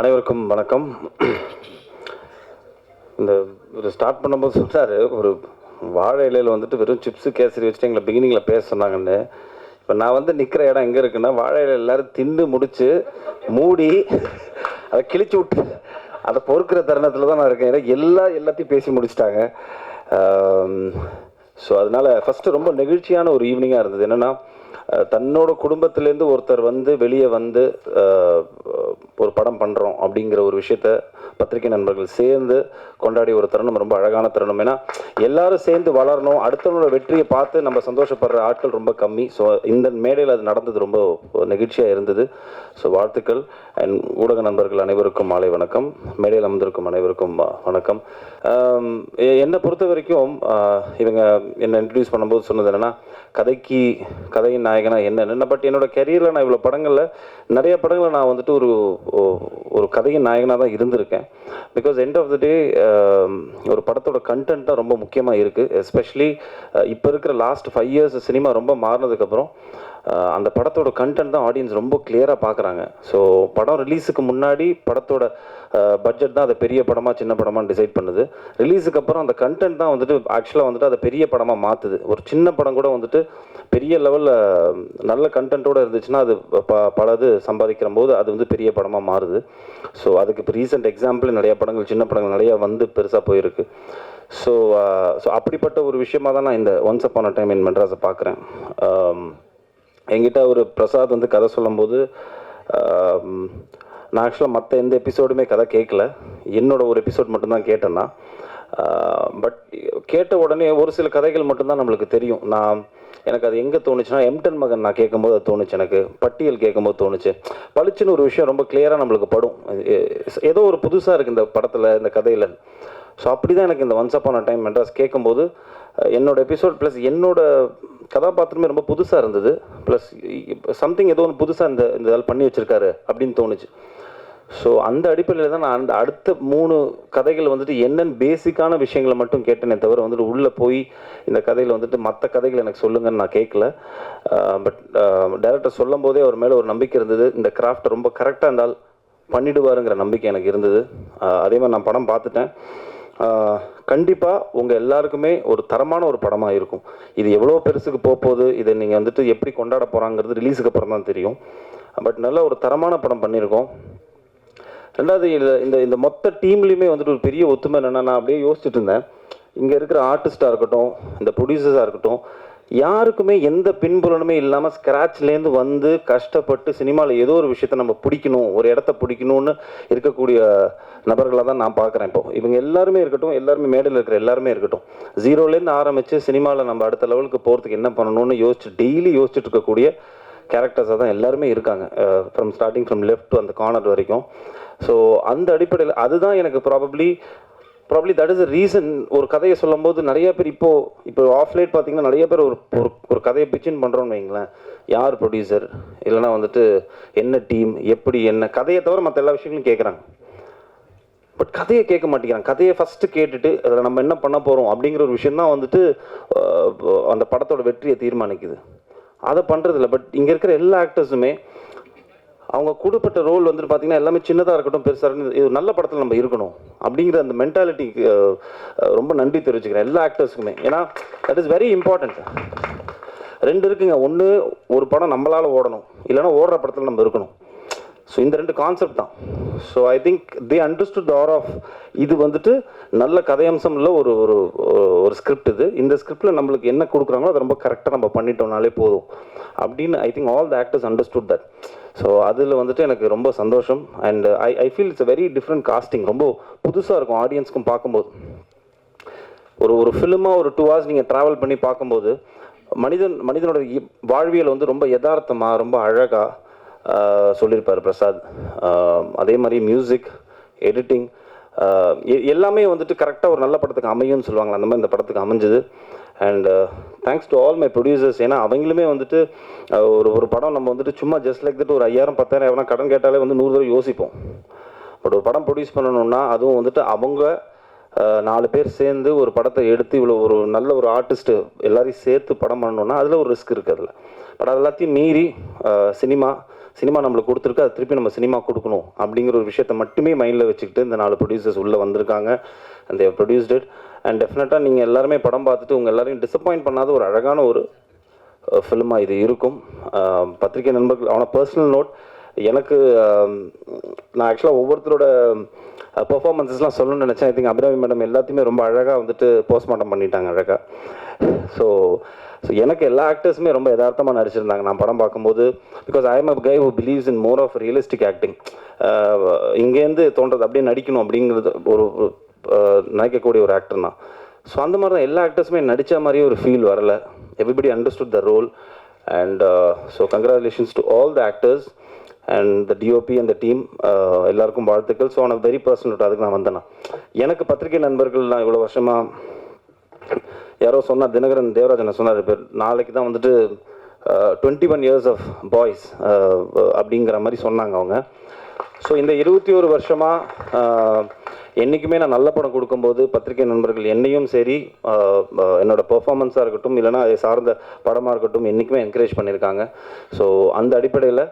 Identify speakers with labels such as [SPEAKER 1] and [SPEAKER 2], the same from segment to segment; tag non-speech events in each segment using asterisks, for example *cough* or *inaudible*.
[SPEAKER 1] அனைவருக்கும் வணக்கம். இந்த ஒரு ஸ்டார்ட் பண்ணும்போது சொன்னார் ஒரு வாழை இலையில் வந்துட்டு வெறும் சிப்ஸு கேசரி வச்சுட்டு எங்களை பிகினிங்கில் பேச சொன்னாங்கன்னு. இப்போ நான் வந்து நிற்கிற இடம் எங்கே இருக்குன்னா வாழை இலையில் எல்லாரும் திண்டு முடித்து மூடி அதை கிழிச்சு விட்டு அதை பொறுக்கிற தருணத்தில் தான் நான் இருக்கேன். ஏன்னா எல்லா எல்லாத்தையும் பேசி முடிச்சிட்டாங்க. ஸோ அதனால் ஃபஸ்ட்டு ரொம்ப நெகிழ்ச்சியான ஒரு ஈவினிங்காக இருந்தது. என்னென்னா தன்னோட குடும்பத்திலேருந்து ஒருத்தர் வந்து வெளியே வந்து ஒரு படம் பண்ணுறோம் அப்படிங்கிற ஒரு விஷயத்த பத்திரிகை நண்பர்கள் சேர்ந்து கொண்டாடி ஒரு தருணம் ரொம்ப அழகான தருணம். ஏன்னா எல்லாரும் சேர்ந்து வளரணும் அடுத்தவங்களோட வெற்றியை பார்த்து நம்ம சந்தோஷப்படுற ஆட்கள் ரொம்ப கம்மி. ஸோ இந்த மேடையில் அது நடந்தது ரொம்ப நெகிழ்ச்சியாக இருந்தது. ஸோ வாழ்த்துக்கள். அண்ட் ஊடக நண்பர்கள் அனைவருக்கும் மாலை வணக்கம். மேடையில் அமர்ந்திருக்கும் அனைவருக்கும் வணக்கம். என்னை பொறுத்த வரைக்கும் இவங்க என்னை இன்ட்ரடியூஸ் பண்ணும்போது சொன்னது என்னென்னா கதைக்கு கதையின் நாயகனா என்னென்னு பட் என்னோட கெரியரில் நான் இவ்வளோ படங்களில் நிறைய படங்களில் நான் வந்துட்டு ஒரு ஒரு கதையின் நாயகனாக தான் இருந்திருக்கேன். Because end of the day ஒரு படத்தோட கண்டென்ட் தான் ரொம்ப முக்கியமாக இருக்குது எஸ்பெஷலி இப்போ இருக்கிற லாஸ்ட் ஃபைவ் இயர்ஸ் சினிமா ரொம்ப மாறினதுக்கப்புறம் அந்த படத்தோட கண்டென்ட் தான் ஆடியன்ஸ் ரொம்ப கிளியராக பார்க்குறாங்க ஸோ படம் ரிலீஸுக்கு முன்னாடி படத்தோட பட்ஜெட் தான் அதை பெரிய படமாக சின்ன படமாக டிசைட் பண்ணுது. ரிலீஸுக்கு அப்புறம் அந்த கண்டென்ட் தான் வந்துட்டு ஆக்சுவலாக வந்துட்டு அதை பெரிய படமாக மாற்றுது ஒரு சின்ன படம் கூட வந்துட்டு பெரிய லெவலில் நல்ல கண்டென்ட்டோடு இருந்துச்சுன்னா அது ப பலது சம்பாதிக்கிற போது அது வந்து பெரிய படமாக மாறுது. ஸோ அதுக்கு இப்போ ரீசெண்ட் எக்ஸாம்பிள் நிறைய படங்கள் சின்ன படங்கள் நிறைய வந்து பெருசாக போயிருக்கு. ஸோ ஸோ அப்படிப்பட்ட ஒரு விஷயமா தான் நான் இந்த ஒன்ஸ் அப்பான டைம் இன் மெட்ராஸை பார்க்குறேன் என்கிட்ட ஒரு பிரசாத் வந்து கதை சொல்லும்போது நான் ஆக்சுவலாக மற்ற எந்த எபிசோடுமே கதை கேட்கல. என்னோட ஒரு எபிசோட் மட்டும்தான் கேட்டேன்னா பட் கேட்ட உடனே ஒரு சில கதைகள் மட்டும்தான் நம்மளுக்கு தெரியும். நான் எனக்கு அது எங்கே தோணுச்சுன்னா எம்டன் மகன் நான் கேட்கும்போது அது தோணுச்சு எனக்கு. பட்டியல் கேட்கும்போது தோணுச்சு. பளிச்சுன்னு ஒரு விஷயம் ரொம்ப கிளியராக நம்மளுக்கு படும். ஏதோ ஒரு புதுசாக இருக்குது இந்த படத்தில் இந்த கதையில். ஸோ அப்படி தான் எனக்கு இந்த ஒன்ஸ் அப்பான டைம் மெட்ராஸ் கேட்கும்போது என்னோட எபிசோட் ப்ளஸ் என்னோட கதாபாத்திரமே ரொம்ப புதுசாக இருந்தது. ப்ளஸ் சம்திங் ஏதோ ஒன்று புதுசாக இந்த இந்த இதால் பண்ணி வச்சுருக்காரு அப்படின்னு தோணுச்சு. ஸோ அந்த அடிப்படையில் தான் நான் அந்த அடுத்த மூணு கதைகள் வந்துட்டு என்னென்ன பேசிக்கான விஷயங்களை மட்டும் கேட்டேனே தவிர வந்துட்டு உள்ளே போய் இந்த கதையில் வந்துட்டு மற்ற கதைகள் எனக்கு சொல்லுங்கன்னு நான் கேட்கல. பட் டேரக்டர் சொல்லும் போதே அவர் மேலே ஒரு நம்பிக்கை இருந்தது. இந்த கிராஃப்ட் ரொம்ப கரெக்டாக இருந்தால் பண்ணிடுவாருங்கிற நம்பிக்கை எனக்கு இருந்தது. அதே மாதிரி நான் படம் பார்த்துட்டேன். கண்டிப்பாக உங்கள் எல்லாருக்குமே ஒரு தரமான ஒரு படமாக இருக்கும். இது எவ்வளோ பெருசுக்கு போக போகுது இதை நீங்கள் வந்துட்டு எப்படி கொண்டாட போகிறாங்கிறது ரிலீஸுக்கு அப்புறம் தான் தெரியும். பட் நல்ல ஒரு தரமான படம் பண்ணியிருக்கோம். ரெண்டாவது இதில் இந்த இந்த மொத்த டீம்லேயுமே வந்துட்டு ஒரு பெரிய ஒத்துமை என்னென்னா நான் அப்படியே யோசிச்சுட்டு இருந்தேன். இங்கே இருக்கிற ஆர்டிஸ்டாக இருக்கட்டும் இந்த ப்ரொடியூசர்ஸாக இருக்கட்டும் யாருக்குமே எந்த பின்புலனுமே இல்லாமல் ஸ்க்ராட்ச்லேருந்து வந்து கஷ்டப்பட்டு சினிமாவில் ஏதோ ஒரு விஷயத்த நம்ம பிடிக்கணும் ஒரு இடத்த பிடிக்கணும்னு இருக்கக்கூடிய நபர்களாக தான் நான் பார்க்குறேன் இப்போ. இவங்க எல்லாருமே இருக்கட்டும் எல்லாருமே மேடையில் இருக்கிற எல்லாருமே இருக்கட்டும். ஜீரோலேருந்து ஆரம்பித்து சினிமாவில் நம்ம அடுத்த லெவலுக்கு போகிறதுக்கு என்ன பண்ணணும்னு யோசிச்சு டெய்லி யோசிச்சுட்டு இருக்கக்கூடிய கேரக்டர்ஸாக தான் எல்லாருமே இருக்காங்க. ஃப்ரம் ஸ்டார்டிங் ஃப்ரம் லெஃப்ட் அந்த கார்னர் வரைக்கும். ஸோ அந்த அடிப்படையில் அதுதான் எனக்கு probably probably that is reason ஒரு கதையை சொல்லும்போது நிறைய பேர் இப்போ இப்போ ஆஃப்லைட் பார்த்தீங்கன்னா நிறைய பேர் ஒரு ஒரு ஒரு கதையை பிச்சின் பண்ணுறோன்னு வைங்களேன். யார் ப்ரொடியூசர் இல்லைன்னா வந்துட்டு என்ன டீம் எப்படி என்ன? கதையை தவிர மற்ற எல்லா விஷயங்களும் கேட்குறாங்க பட் கதையை கேட்க மாட்டேங்கிறாங்க. கதையை ஃபஸ்ட்டு கேட்டுட்டு அதில் நம்ம என்ன பண்ண போகிறோம் அப்படிங்கிற ஒரு விஷயம் தான் வந்துட்டு அந்த படத்தோட வெற்றியை தீர்மானிக்குது. அதை பண்ணுறதில்ல பட் இங்கே இருக்கிற எல்லா ஆக்டர்ஸுமே அவங்க கொடுப்பட்ட ரோல் வந்துட்டு பார்த்தீங்கன்னா எல்லாமே சின்னதாக இருக்கட்டும் பெருசாக இருக்கட்டும் இது ஒரு நல்ல படத்தில் நம்ம இருக்கணும் அப்படிங்கிற அந்த மென்டாலிட்டிக்கு ரொம்ப நன்றி தெரிவிச்சுக்கிறேன் எல்லா ஆக்டர்ஸுக்குமே ஏன்னா தட் இஸ் வெரி இம்பார்ட்டண்ட் ரெண்டு இருக்குங்க. ஒன்று ஒரு படம் நம்மளால் ஓடணும். இல்லைன்னா ஓடுற படத்தில் நம்ம இருக்கணும். ஸோ இந்த ரெண்டு கான்செப்ட் தான். So I think they understood are of இது வந்துட்டு நல்ல கதையம்சம் உள்ள ஒரு ஒரு ஒரு ஸ்கிரிப்ட் இது. இந்த ஸ்கிரிப்டில் நம்மளுக்கு என்ன கொடுக்குறாங்களோ அதை ரொம்ப கரெக்டாக நம்ம பண்ணிட்டோம்னாலே போதும். அப்படின்னு I think all the actors understood that so அதில் வந்துட்டு எனக்கு ரொம்ப சந்தோஷம். And I I feel it's very different casting ரொம்ப புதுசாக இருக்கும் ஆடியன்ஸ்க்கும் பார்க்கும்போது. ஒரு ஒரு ஃபிலிமாக ஒரு டூ ஹவர்ஸ் நீங்கள் ட்ராவல் பண்ணி பார்க்கும்போது மனிதன் மனிதனோட இ- வாழ்வியல் வந்து ரொம்ப யதார்த்தமாக ரொம்ப அழகாக சொல்லியிருப்பார் பிரசாத். அதே மாதிரி மியூசிக் எடிட்டிங் எல்லாமே வந்துட்டு கரெக்டாக ஒரு நல்ல படத்துக்கு அமையும்னு சொல்லுவாங்க அந்த மாதிரி இந்த படத்துக்கு அமைஞ்சது. And thanks to all my producers ஏன்னா அவங்களுமே வந்துட்டு ஒரு ஒரு படம் நம்ம வந்துட்டு சும்மா ஜஸ்ட் லைக் தட் ஒரு ஐயாயிரம் பத்தாயிரம் எவனா கடன் கேட்டாலே வந்து நூறு தடவை யோசிப்போம். பட் ஒரு படம் ப்ரொடியூஸ் பண்ணணும்னா அதுவும் வந்துட்டு அவங்க நாலு பேர் சேர்ந்து ஒரு படத்தை எடுத்து இவ்வளோ ஒரு நல்ல ஒரு ஆர்டிஸ்ட்டு எல்லாரையும் சேர்த்து படம் பண்ணணும்னா அதில் ஒரு ரிஸ்க் இருக்குது அதில். பட் அது எல்லாத்தையும் மீறி சினிமா சினிமா நம்மளுக்கு கொடுத்துருக்கு அதை திருப்பி நம்ம சினிமா கொடுக்கணும் அப்படிங்கிற ஒரு விஷயத்தை மட்டுமே மைண்டில் வச்சுக்கிட்டு இந்த நாலு ப்ரொடியூசர்ஸ் உள்ளே வந்திருக்காங்க. And they produced it and டெஃபினட்டாக நீங்கள் எல்லாருமே படம் பார்த்துட்டு உங்கள் எல்லாரையும் டிசப்பாயிண்ட் பண்ணாத ஒரு அழகான ஒரு ஃபிலிமாக இது இருக்கும். பத்திரிகை நண்பர்கள் ஆனால் பர்சனல் நோட் எனக்கு நான் ஆக்சுவலாக ஒவ்வொருத்தரோட பர்ஃபாமன்ஸஸ்லாம் சொல்லணும்னு நினச்சேன். ஐ திங்க் அபிராமி மேடம் எல்லாத்தையுமே ரொம்ப அழகாக வந்துட்டு போஸ்ட்மார்ட்டம் பண்ணிட்டாங்க அழகாக ஸோ ஸோ எனக்கு எல்லா ஆக்டர்ஸுமே ரொம்ப யதார்த்தமாக நடிச்சிருந்தாங்க. நான் படம் பார்க்கும்போது because I am a guy who believes in more of realistic acting இங்கேருந்து தோன்றது அப்படியே நடிக்கணும் அப்படிங்கிறது ஒரு நினைக்கக்கூடிய ஒரு ஆக்டர் தான். ஸோ அந்த மாதிரி தான் எல்லா ஆக்டர்ஸுமே நடித்த மாதிரியே ஒரு ஃபீல் வரல. Everybody understood the role and so congratulations to all the actors and the DOP அந்த டீம் எல்லாருக்கும் வாழ்த்துக்கள். ஸோ ஆன் வெரி பர்சனல் அதுக்கு நான் வந்தேன் எனக்கு பத்திரிகை நண்பர்கள் நான் இவ்வளோ வருஷமாக யாரோ சொன்னால் தினகரன் தேவராஜனை சொன்னார் பேர் நாளைக்கு தான் வந்துட்டு twenty one years of Boys அப்படிங்கிற மாதிரி சொன்னாங்க அவங்க. ஸோ இந்த இருபத்தி ஒரு வருஷமாக என்றைக்குமே நான் நல்ல படம் கொடுக்கும்போது பத்திரிகை நண்பர்கள் என்னையும் சரி என்னோடய பெர்ஃபார்மன்ஸாக இருக்கட்டும் இல்லைனா அதை சார்ந்த படமாக இருக்கட்டும் என்றைக்குமே என்கரேஜ் பண்ணியிருக்காங்க. ஸோ அந்த அடிப்படையில்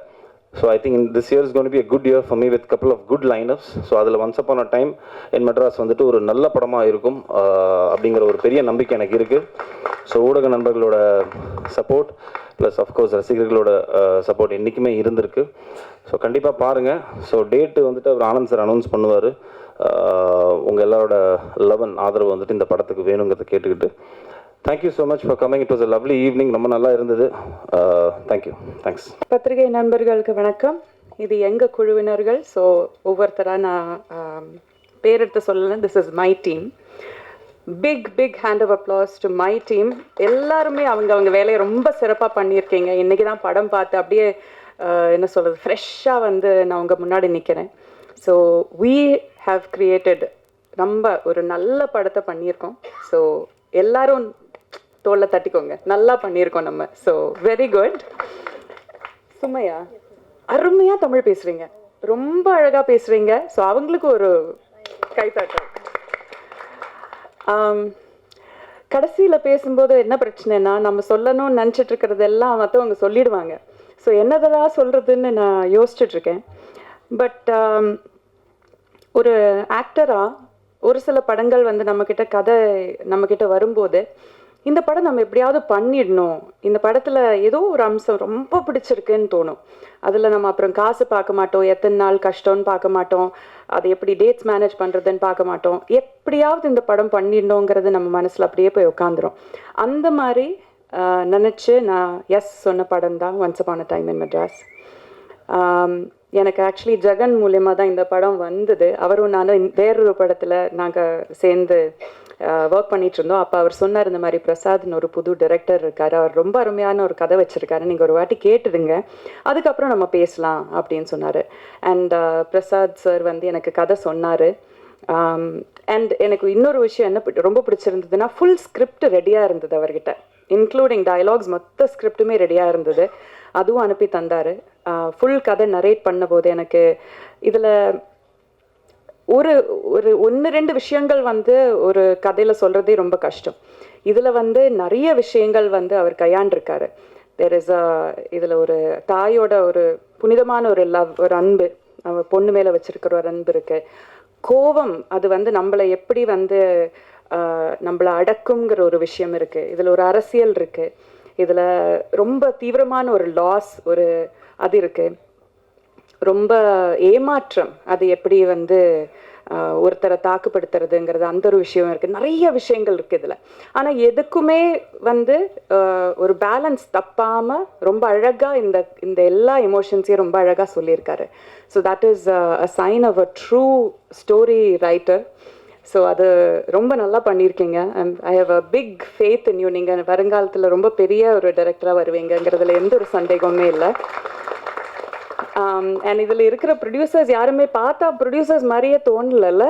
[SPEAKER 1] so I think this year is gonna be a good year for me with couple of good lineups so அதில் once upon a time in Madras வந்துட்டு ஒரு நல்ல படமாக இருக்கும். அப்படிங்கிற ஒரு பெரிய நம்பிக்கை எனக்கு இருக்குது ஸோ ஊடக நண்பர்களோட சப்போர்ட் ப்ளஸ் அஃப்கோர்ஸ் ரசிகர்களோட சப்போர்ட் என்றைக்குமே இருந்திருக்கு. ஸோ கண்டிப்பாக பாருங்கள் ஸோ டேட்டு வந்துட்டு அவர் ஆனந்த் சார் அனௌன்ஸ் பண்ணுவார். உங்கள் எல்லாரோட லவன் ஆதரவு வந்துட்டு இந்த படத்துக்கு வேணுங்கிறத கேட்டுக்கிட்டு. Thank you so much for coming it was a lovely evening ரொம்ப நல்லா இருந்தது. தேங்க்யூ தேங்க்ஸ்
[SPEAKER 2] பத்திரிகை நண்பர்களுக்கு வணக்கம். இது எங்கள் குழுவினர்கள்? ஸோ ஒவ்வொருத்தராக நான் um, பேரெடுத்து சொல்லலாம் this is my team big big hand of applause to my team எல்லாருமே அவங்க அவங்க வேலையை ரொம்ப சிறப்பாக பண்ணியிருக்கீங்க. இன்றைக்கி தான் படம் பார்த்து அப்படியே uh, என்ன சொல்கிறது ஃப்ரெஷ்ஷாக வந்து நான் உங்கள் முன்னாடி நிற்கிறேன் ஸோ வீ ஹாவ் கிரியேட்டட் ரொம்ப ஒரு நல்ல படத்தை பண்ணியிருக்கோம். ஸோ எல்லாரும் தோலை தட்டிக்கோங்க. நல்லா பண்ணியிருக்கோம் நம்ம. ஸோ வெரி குட் சுமையா அருமையாக தமிழ் பேசுகிறீங்க ரொம்ப அழகாக பேசுறீங்க. ஸோ அவங்களுக்கு ஒரு கைத்தாட்டம். கடைசியில் பேசும்போது என்ன பிரச்சனைனா நம்ம சொல்லணும்னு நினச்சிட்டு இருக்கிறதெல்லாம் மற்றவங்க சொல்லிடுவாங்க. ஸோ என்னதெல்லாம் சொல்கிறதுன்னு நான் யோசிச்சுட்ருக்கேன் பட் ஒரு ஆக்டராக ஒரு சில படங்கள் வந்து நம்மக்கிட்ட கதை நம்மக்கிட்ட வரும்போது இந்த படம் நம்ம எப்படியாவது பண்ணிடணும். இந்த படத்தில் ஏதோ ஒரு அம்சம் ரொம்ப பிடிச்சிருக்குன்னு தோணும். அதில் நம்ம அப்புறம் காசு பார்க்க மாட்டோம். எத்தனை நாள் கஷ்டம்னு பார்க்க மாட்டோம். அது எப்படி டேட்ஸ் மேனேஜ் பண்ணுறதுன்னு பார்க்க மாட்டோம். எப்படியாவது இந்த படம் பண்ணிடணுங்கிறது நம்ம மனசில் அப்படியே போய் உட்காந்துரும் அந்த மாதிரி ஆஹ், நினைச்சு நான் எஸ் சொன்ன படம் தான் once upon a time in Madras எனக்கு ஆக்சுவலி ஜெகன் மூலியமாக தான் இந்த படம் வந்தது. அவரும் நானும் வேறொரு படத்தில் நாங்கள் சேர்ந்து ஒர்க் பண்ணிட்டு இருந்தோம் அப்போ அவர் சொன்னார் இந்த மாதிரி பிரசாத்னு ஒரு புது டைரக்டர் இருக்காரு. அவர் ரொம்ப அருமையான ஒரு கதை வச்சிருக்காரு. நீங்கள் ஒரு வாட்டி கேட்டுடுங்க அதுக்கப்புறம் நம்ம பேசலாம் அப்படின்னு சொன்னார். அண்ட் பிரசாத் சார் வந்து எனக்கு கதை சொன்னார். அண்ட் எனக்கு இன்னொரு விஷயம் என்ன பிடி- ரொம்ப பிடிச்சிருந்ததுன்னா ஃபுல் ஸ்கிரிப்ட் ரெடியாக இருந்தது அவர்கிட்ட. இன்க்ளூடிங் டயலாக்ஸ் மொத்த ஸ்கிரிப்ட்டுமே ரெடியாக இருந்தது. அதுவும் அனுப்பி தந்தார். ஃபுல் கதை நரேட் பண்ணும்போது எனக்கு இதில் ஒரு ஒரு ஒன்று ரெண்டு விஷயங்கள் வந்து ஒரு கதையில் சொல்கிறதே ரொம்ப கஷ்டம். இதில் வந்து நிறைய விஷயங்கள் வந்து அவர் கையாண்டிருக்காரு. தெர் இஸ் அ இதில் ஒரு தாயோட ஒரு புனிதமான ஒரு லவ் ஒரு அன்பு அவ பொண்ணு மேலே வச்சிருக்கிற ஒரு அன்பு இருக்கு. கோபம் அது வந்து நம்மளை எப்படி வந்து நம்மளை அடக்குங்கிற ஒரு விஷயம் இருக்குது இதில் ஒரு அரசியல் இருக்குது இதில் ரொம்ப தீவிரமான ஒரு லாஸ் ஒரு அது இருக்குது ரொம்ப ஏமாற்றம். அது எப்படி வந்து ஒருத்தரை தாக்குப்படுத்துறதுங்கிறது அந்த ஒரு விஷயம் இருக்குது நிறைய விஷயங்கள் இருக்குது இதில். ஆனால் எதுக்குமே வந்து ஒரு பேலன்ஸ் தப்பாமல் ரொம்ப அழகாக இந்த இந்த எல்லா எமோஷன்ஸையும் ரொம்ப அழகாக சொல்லியிருக்காரு. So that is a sign of a true story writer so அது ரொம்ப நல்லா பண்ணியிருக்கீங்க. I have a big faith in you நீங்கள் வருங்காலத்தில் ரொம்ப பெரிய ஒரு டைரக்டராக வருவீங்கங்கிறதுல எந்த ஒரு சந்தேகமே இல்லை. Um, அண்ட் இதில் இருக்கிற ப்ரொடியூசர்ஸ் யாருமே பார்த்தா ப்ரொடியூசர்ஸ் மாதிரியே தோணலல்ல.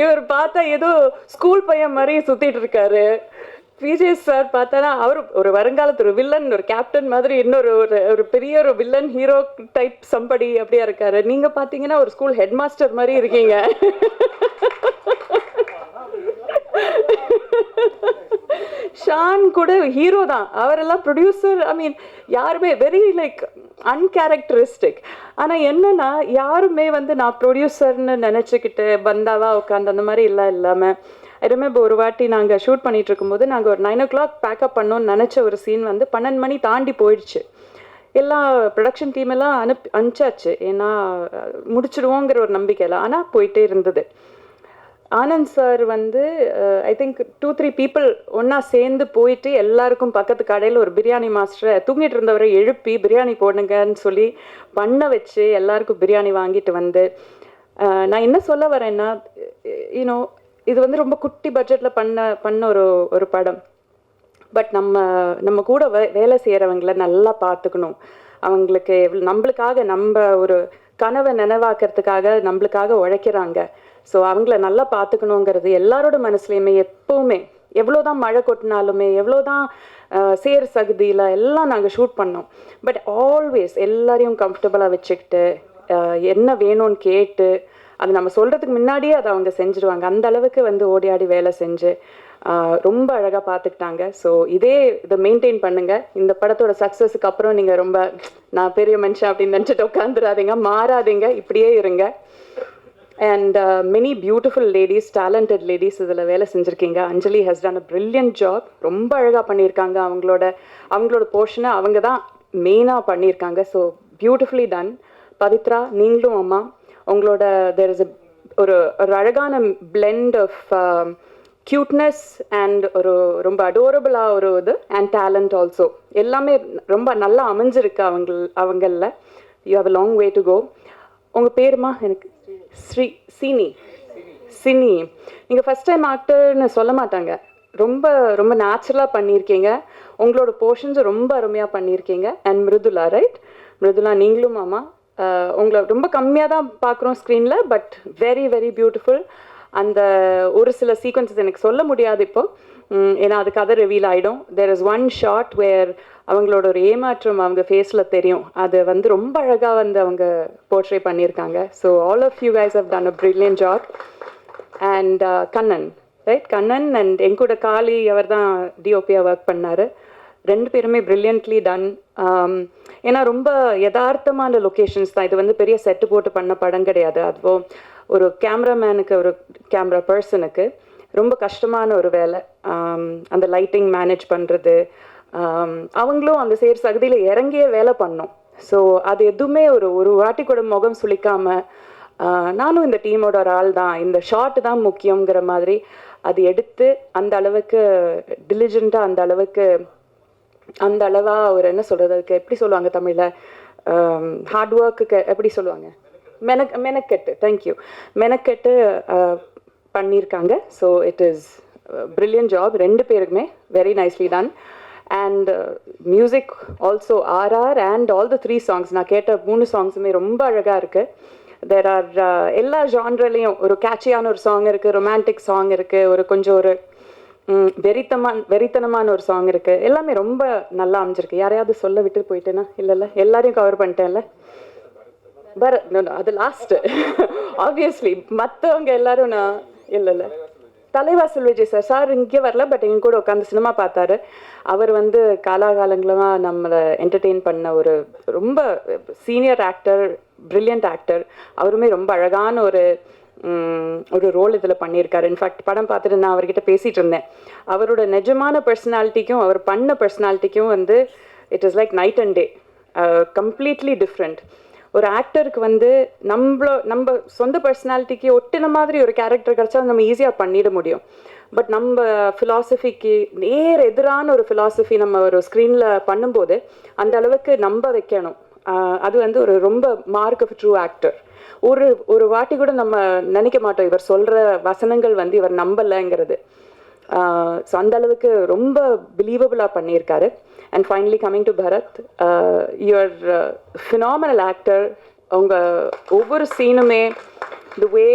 [SPEAKER 2] இவர் பார்த்தா ஏதோ ஸ்கூல் பையன் மாதிரி சுற்றிட்டு இருக்காரு. விஜய் சார் பார்த்தானா அவர் ஒரு வருங்காலத்து ஒரு வில்லன் ஒரு கேப்டன் மாதிரி இன்னொரு ஒரு ஒரு பெரிய ஒரு வில்லன் ஹீரோ டைப் சம்படி அப்படியா இருக்காரு. நீங்கள் பார்த்தீங்கன்னா ஒரு ஸ்கூல் ஹெட் மாஸ்டர் மாதிரி இருக்கீங்க. *laughs* ஷான் கூட ஹீரோ தான். அவரெல்லாம் ப்ரொடியூசர் ஐ மீன் யாருமே வெரி லைக் அன்கேரக்டரிஸ்டிக் ஆனால் என்னன்னா யாருமே வந்து நான் ப்ரொடியூசர்னு நினச்சிக்கிட்டு பந்தாவா உட்காந்து அந்த மாதிரி எல்லாம் இல்லாமல் ஐ இப்போ ஒரு வாட்டி நாங்கள் ஷூட் பண்ணிட்டு இருக்கும்போது நாங்கள் ஒரு நைன் ஓ கிளாக் பேக்கப் பண்ணோன்னு நினச்ச ஒரு சீன் வந்து பன்னெண்டு மணி தாண்டி போயிடுச்சு. எல்லா ப்ரொடக்ஷன் டீம் எல்லாம் அனுப்பி அனுப்பிச்சாச்சு. ஏன்னா முடிச்சிடுவோங்கிற ஒரு நம்பிக்கையில். ஆனால் போயிட்டே இருந்தது. ஆனந்த் சார் வந்து I think two three people ஒன்றா சேர்ந்து போயிட்டு எல்லாருக்கும் பக்கத்து கடையில் ஒரு பிரியாணி மாஸ்டரை தூங்கிட்டு இருந்தவரை எழுப்பி பிரியாணி போடுங்கன்னு சொல்லி பண்ண வச்சு எல்லாருக்கும் பிரியாணி வாங்கிட்டு வந்து நான் என்ன சொல்ல வரேன்னா யூனோ இது வந்து ரொம்ப குட்டி பட்ஜெட்டில் பண்ண பண்ண ஒரு ஒரு படம். பட் நம்ம நம்ம கூட வே வேலை செய்கிறவங்கள நல்லா பார்த்துக்கணும். அவங்களுக்கு எவ்வளோ நம்மளுக்காக நம்ம ஒரு கனவை நினைவாக்கிறதுக்காக நம்மளுக்காக உழைக்கிறாங்க. ஸோ அவங்கள நல்லா பார்த்துக்கணுங்கிறது எல்லாரோட மனசுலையுமே எப்போவுமே. எவ்வளோதான் மழை கொட்டினாலுமே எவ்வளோதான் சேர் சகுதியில் எல்லாம் நாங்கள் ஷூட் பண்ணோம். பட் ஆல்வேஸ் எல்லாரையும் கம்ஃபர்டபுளாக வச்சுக்கிட்டு என்ன வேணும்னு கேட்டு அது நம்ம சொல்கிறதுக்கு முன்னாடியே அதை அவங்க செஞ்சுருவாங்க. அந்த அளவுக்கு வந்து ஓடி ஆடி வேலை செஞ்சு ரொம்ப அழகாக பார்த்துக்கிட்டாங்க. ஸோ இதே இதை மெயின்டைன் பண்ணுங்க. இந்த படத்தோட சக்ஸஸுக்கு அப்புறம் நீங்கள் ரொம்ப நான் பெரிய மனுஷன் அப்படின்னு நினச்சிட்டு உட்காந்துடாதீங்க மாறாதீங்க. இப்படியே இருங்க. And many beautiful ladies talented ladies இதில் வேலை செஞ்சுருக்கீங்க. Anjali has done a brilliant job ரொம்ப அழகாக பண்ணியிருக்காங்க அவங்களோட அவங்களோட போர்ஷனை அவங்க தான் மெயினாக பண்ணியிருக்காங்க. ஸோ பியூட்டிஃபுல்லி டன் பவித்ரா நீங்களும் அம்மா உங்களோட தெர் இஸ் ஒரு ஒரு அழகான பிளெண்ட் ஆஃப் க்யூட்னஸ் அண்ட் ஒரு ரொம்ப அடோரபிளாக ஒரு இது அண்ட் டேலண்ட் ஆல்சோ எல்லாமே ரொம்ப நல்லா அமைஞ்சிருக்கு அவங்க அவங்களில். You have a long way to go உங்கள் பேருமா? எனக்கு ஸ்ரீ சீனி. சினி. நீங்கள் ஃபஸ்ட் டைம் ஆக்டர்னு சொல்ல மாட்டாங்க. ரொம்ப ரொம்ப நேச்சுரலாக பண்ணியிருக்கீங்க. உங்களோட போர்ஷன்ஸ் ரொம்ப அருமையாக பண்ணியிருக்கீங்க. அண்ட் மிருதுலா ரைட் மிருதுலா நீங்களும் மாமா. உங்களை ரொம்ப கம்மியாக தான் பார்க்குறோம் ஸ்க்ரீனில் பட் வெரி வெரி பியூட்டிஃபுல் அந்த ஒரு சில சீக்வன்சஸ் எனக்கு சொல்ல முடியாது இப்போ. ஏன்னா அது கதை ரிவீல் ஆகிடும் there is one shot where அவங்களோட ஒரு ஏமாற்றம் அவங்க ஃபேஸில் தெரியும். அது வந்து ரொம்ப அழகாக வந்து அவங்க போர்ட்ரே பண்ணியிருக்காங்க. So all of you guys have done a brilliant job and Kannan right Kannan and எங்கூட காளி அவர் தான் டிஓபியாக ஒர்க் பண்ணார். ரெண்டு பேருமே brilliantly டன் um, ஏன்னா ரொம்ப யதார்த்தமான லொக்கேஷன்ஸ் தான். இது வந்து பெரிய செட்டு போட்டு பண்ண படம் கிடையாது. அதுவும் ஒரு கேமராமேனுக்கு ஒரு கேமரா பர்சனுக்கு ரொம்ப கஷ்டமான ஒரு வேலை. Um, அந்த லைட்டிங் மேனேஜ் பண்ணுறது அவங்களும் அந்த சேர் சகதியில் இறங்கிய வேலை பண்ணோம். ஸோ அது எதுவுமே ஒரு ஒரு வாட்டி கூட முகம் சுளிக்காம நானும் இந்த டீமோட ஒரு ஆள் தான். இந்த ஷாட் தான் முக்கியங்கிற மாதிரி அது எடுத்து அந்த அளவுக்கு டிலிஜெண்ட்டாக அந்த அளவுக்கு அந்த அளவாக ஒரு என்ன சொல்கிறது அதுக்கு எப்படி சொல்லுவாங்க தமிழில்? ஹார்ட் ஒர்க்குக்கு எப்படி சொல்லுவாங்க? மெனக் மெனக்கெட்டு தேங்க்யூ மெனக்கெட்டு பண்ணியிருக்காங்க. So it is brilliant job ரெண்டு பேருக்குமே very nicely done and music also RR and all the three songs நான் கேட்ட மூணு சாங்ஸுமே ரொம்ப அழகாக இருக்குது தேர் ஆர் uh, எல்லா ஜான்ரலையும் ஒரு கேட்சியான ஒரு சாங் இருக்குது ரொமான்டிக் சாங் இருக்குது ஒரு கொஞ்சம் ஒரு வெறித்தமான வெறித்தனமான ஒரு சாங் இருக்குது எல்லாமே ரொம்ப நல்லா அமைஞ்சிருக்கு. யாரையாவது சொல்ல விட்டு போயிட்டேனா? இல்லைல்ல எல்லாரையும் கவர் பண்ணிட்டேன்ல? பரத் அது லாஸ்ட்டு ஆப்வியஸ்லி மற்றவங்க எல்லாரும் நான் இல்லை இல்லை. தலைவாசல் விஜய் சார் சார் இங்கே வரல பட் எங்க கூட உட்காந்து சினிமா பார்த்தாரு. அவர் வந்து காலாகாலங்களாக நம்மளை என்டர்டெயின் பண்ண ஒரு ரொம்ப சீனியர் ஆக்டர் பிரில்லியன்ட் ஆக்டர் அவருமே ரொம்ப அழகான ஒரு ஒரு ரோல் இதில் பண்ணியிருக்காரு. இன்ஃபேக்ட் படம் பார்த்துட்டு நான் அவர்கிட்ட பேசிகிட்டு இருந்தேன். அவரோட நிஜமான பர்சனாலிட்டிக்கும் அவர் பண்ண பர்சனாலிட்டிக்கும் வந்து it is like night and day completely different ஒரு ஆக்டருக்கு வந்து நம்மளோ நம்ம சொந்த பர்சனாலிட்டிக்கு ஒட்டின மாதிரி ஒரு கேரக்டர் கிடச்சா நம்ம ஈஸியாக பண்ணிட முடியும். பட் நம்ம ஃபிலாசபிக்கு நேர் எதிரான ஒரு ஃபிலாசபி நம்ம ஒரு ஸ்க்ரீனில் பண்ணும்போது அந்த அளவுக்கு நம்ப வைக்கணும். அது வந்து ஒரு ரொம்ப மார்க் ஆஃப் ட்ரூ ஆக்டர் ஒரு ஒரு வாட்டி கூட நம்ம நினைக்க மாட்டோம் இவர் சொல்கிற வசனங்கள் வந்து இவர் நம்பலைங்கிறது. ஸோ அந்த அளவுக்கு ரொம்ப பிலீவபிளாக பண்ணியிருக்காரு. And finally coming to Bharath your phenomenal actor உங்க ஒவ்வொரு சீனுமே தி வே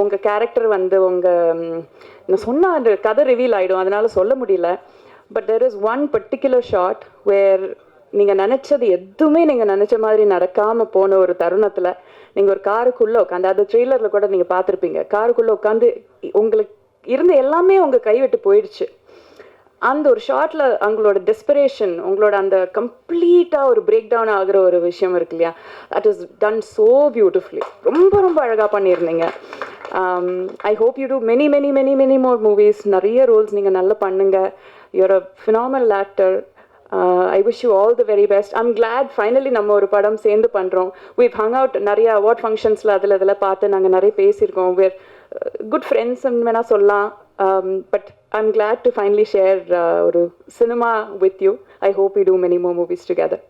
[SPEAKER 2] உங்கள் கேரக்டர் வந்து உங்கள் நான் சொன்ன அந்த கதை ரிவீல் ஆகிடும் அதனால சொல்ல முடியல. But there is one particular shot where நீங்கள் நினச்சது எதுவுமே நீங்கள் நினச்ச மாதிரி நடக்காமல் போன ஒரு தருணத்தில் நீங்கள் ஒரு காருக்குள்ளே உட்காந்து அது ட்ரெய்லரில் கூட நீங்கள் பார்த்துருப்பீங்க. காருக்குள்ளே உட்காந்து உங்களுக்கு இருந்த எல்லாமே உங்கள் கைவிட்டு போயிடுச்சு. அந்த ஒரு ஷார்ட்ல அவங்களோட டெஸ்பிரேஷன் உங்களோட அந்த கம்ப்ளீட்டாக ஒரு பிரேக் டவுன் ஆகுற ஒரு விஷயம் இருக்கு இல்லையா? That is done so beautifully ரொம்ப ரொம்ப அழகாக பண்ணியிருந்தீங்க. I hope you do many many many many more movies நிறைய ரோல்ஸ் நீங்கள் நல்லா பண்ணுங்க. You're a phenomenal actor I wish you all the very best I'm glad finally நம்ம ஒரு படம் சேர்ந்து பண்ணுறோம் வி ஹங் அவுட் நிறைய அவார்ட் ஃபங்க்ஷன்ஸில் அதில் இதில் பார்த்து நாங்கள் நிறைய பேசியிருக்கோம். வேர் குட் ஃப்ரெண்ட்ஸ்ன்னு வேணால் சொல்லலாம். But I am glad to finally share ஒரு cinema with you I hope you do many more movies together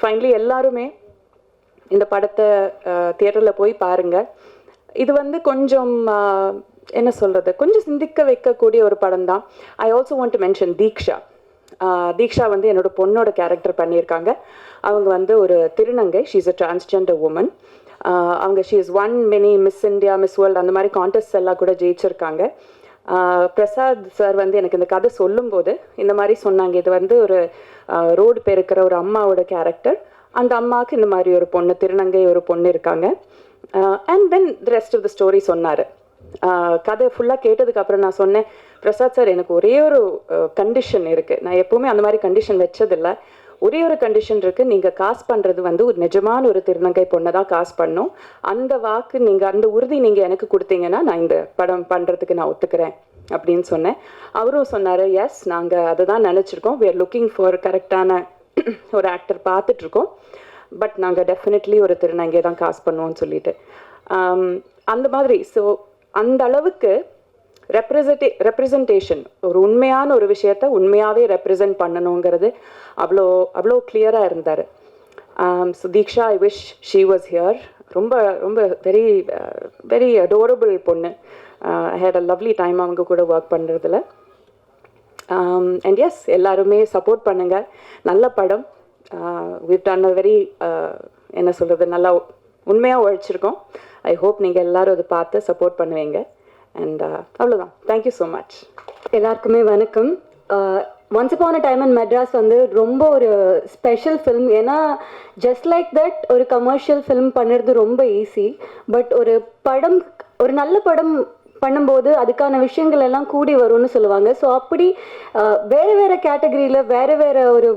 [SPEAKER 2] finally எல்லாருமே இந்த படத்தை uh, தியேட்டரில் போய் பாருங்கள் இது வந்து கொஞ்சம் uh, என்ன சொல்கிறது கொஞ்சம் சிந்திக்க வைக்கக்கூடிய ஒரு படம் தான் I also want to mention Deeksha uh, Deeksha வந்து என்னோட பொண்ணோட கேரக்டர் பண்ணியிருக்காங்க. அவங்க வந்து ஒரு திருநங்கை. ஷீஸ் அ டிரான்ஸ்ஜெண்டர் உமன் அவங்க she is won many Miss India Miss World அந்த மாதிரி கான்டெஸ்ட் எல்லாம் கூட ஜெயிச்சிருக்காங்க. பிரசாத் சார் வந்து எனக்கு இந்த கதை சொல்லும்போது இந்த மாதிரி சொன்னாங்க. இது வந்து ஒரு ரோடு பெருக்கிற ஒரு அம்மாவோட கேரக்டர் அந்த அம்மாவுக்கு இந்த மாதிரி ஒரு பொண்ணு திருநங்கை ஒரு பொண்ணு இருக்காங்க. And then rest of the story சொன்னார். கதை ஃபுல்லாக கேட்டதுக்கப்புறம் நான் சொன்னேன் பிரசாத் சார் எனக்கு ஒரே ஒரு கண்டிஷன் இருக்குது நான் எப்போவுமே அந்த மாதிரி கண்டிஷன் வச்சதில்லை. ஒரே ஒரு கண்டிஷன் இருக்கு. நீங்க காசு பண்றது வந்து ஒரு நிஜமான ஒரு திருநங்கை பொண்ணை தான் காசு பண்ணும். அந்த வாக்கு நீங்க அந்த உறுதி நீங்க எனக்கு கொடுத்தீங்கன்னா நான் இந்த படம் பண்றதுக்கு நான் ஒத்துக்கிறேன் அப்படின்னு சொன்னேன். அவரும் சொன்னாரு எஸ் நாங்க அதை தான் நினைச்சிருக்கோம். வி ஆர் லுக்கிங் ஃபார் கரெக்டான ஒரு ஆக்டர் பார்த்துட்டு இருக்கோம் பட் நாங்க டெஃபினெட்லி ஒரு திருநங்கை தான் காசு பண்ணுவோம்னு சொல்லிட்டு. அந்த மாதிரி. ஸோ அந்த அளவுக்கு ரெப்ரசன்டே ரெப்ரசன்டேஷன் ஒரு உண்மையான ஒரு விஷயத்த உண்மையாகவே ரெப்ரசன்ட் பண்ணணுங்கிறது அவ்வளோ அவ்வளோ கிளியராக இருந்தார். So Deeksha I wish she was here ரொம்ப ரொம்ப வெரி வெரி அடோரபிள் பொண்ணு. I had a lovely time அவங்க கூட ஒர்க் பண்ணுறதுல அண்ட் எஸ் எல்லாருமே சப்போர்ட் பண்ணுங்கள் நல்ல படம். வித் டன் அ வெரி என்ன சொல்கிறது நல்லா உண்மையாக உழைச்சிருக்கோம். ஐ ஹோப் நீங்கள் எல்லாரும் அதை பார்த்து சப்போர்ட் பண்ணுவீங்க. அண்ட் அவ்வளோதான் தேங்க்யூ ஸோ மச்
[SPEAKER 3] எல்லாருக்குமே வணக்கம். Once upon a time and Madras வந்து ரொம்ப ஒரு ஸ்பெஷல் ஃபிலிம் ஏன்னா ஜஸ்ட் லைக் தட் ஒரு கமர்ஷியல் ஃபிலிம் பண்ணுறது ரொம்ப ஈஸி பட் ஒரு படம் ஒரு நல்ல படம் பண்ணும்போது அதுக்கான விஷயங்கள் எல்லாம் கூடி வரும்னு சொல்லுவாங்க. ஸோ அப்படி வேறு வேறு கேட்டகரியில் வேறு வேறு ஒரு